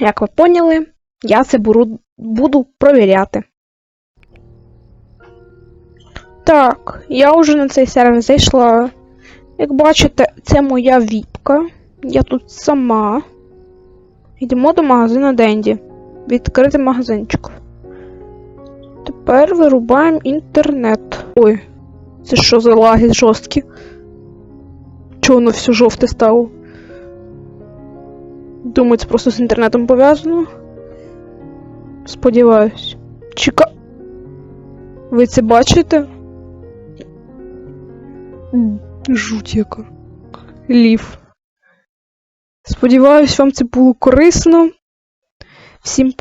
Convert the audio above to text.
Як ви поняли, я це буду, провіряти. Так, я вже на цей сервер зайшла. Як бачите, це моя віпка. Я тут сама. Йдемо до магазину Денді. Відкрити магазинчик. Тепер вирубаємо інтернет. Ой, це що за лаги жорсткі? Чого воно все жовте стало? Думаю, це просто з інтернетом пов'язано. Сподіваюсь. Чека. Ви це бачите? Жуть яка. Лів. Сподіваюсь, вам це було корисно. Всім па.